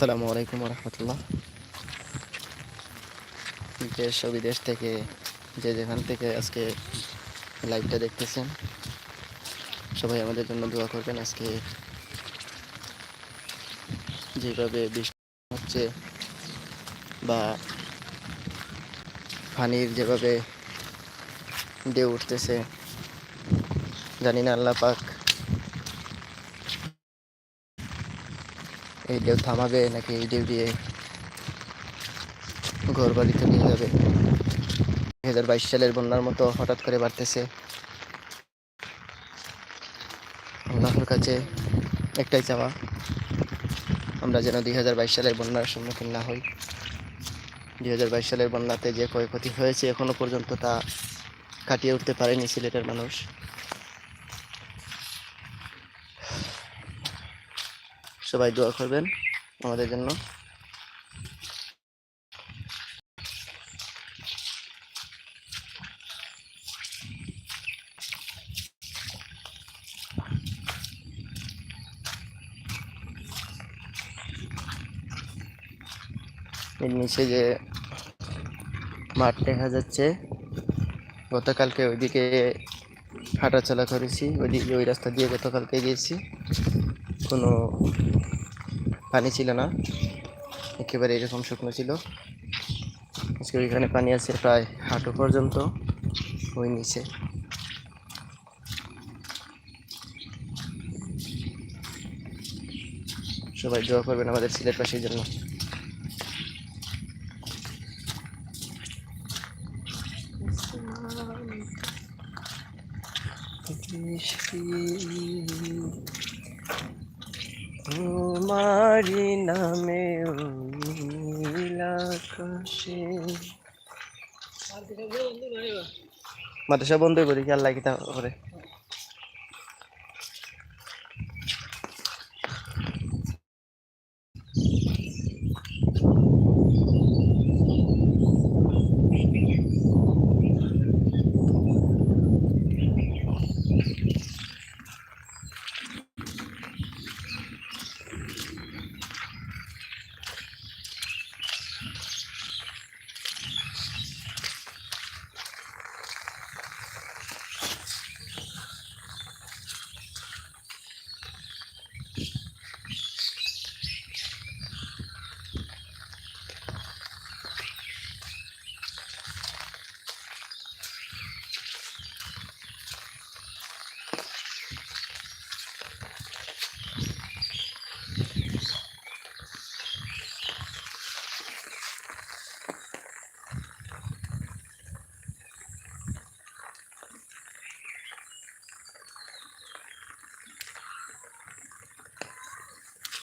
আসসালামু আলাইকুম রহমতুল্লাহ দেশ ও বিদেশ থেকে যে যেখান থেকে আজকে লাইভটা দেখতেছেন, সবাই আমাদের জন্য দোয়া করবেন আজকে যেভাবে বৃষ্টি হচ্ছে বা পানির যেভাবে ঢেউ উঠতেছে, জানি না, আল্লাহ পাক এই ঢেউ থামাবে নাকি এই ঢেউ দিয়ে ঘর বাড়িতে নিয়ে যাবে? দুই হাজার বাইশ সালের বন্যার মতো হঠাৎ করে বাড়তেছে। আল্লাহর কাছে একটাই চাওয়া, আমরা যেন দুই হাজার বাইশ সালের বন্যার সম্মুখীন না হই। দুই হাজার বাইশ সালের বন্যাতে যে ক্ষয়ক্ষতি হয়েছে এখনও পর্যন্ত তা কাটিয়ে উঠতে পারেনি সিলেটের মানুষ। সবাই দোয়া করবেন আমাদের জন্য। নিচে যে মাঠ দেখা যাচ্ছে, গতকালকে ওইদিকে হাঁটাচলা করেছি, ওইদিকে ওই রাস্তা দিয়ে গতকালকে গিয়েছি। কোনো পানি ছিল না। একেবারে এরকম শুকনো ছিল। আজকে ওইখানে পানি আছে প্রায় হাঁটু পর্যন্ত। ওই নিচে। সবাই দোয়া করবেন আমাদের ছেলের সিলেটবাসীর জন্য। তোমারি নামে আকাশে। মাদ্রাসা বন্ধ করি আল্লাহ কিতা করে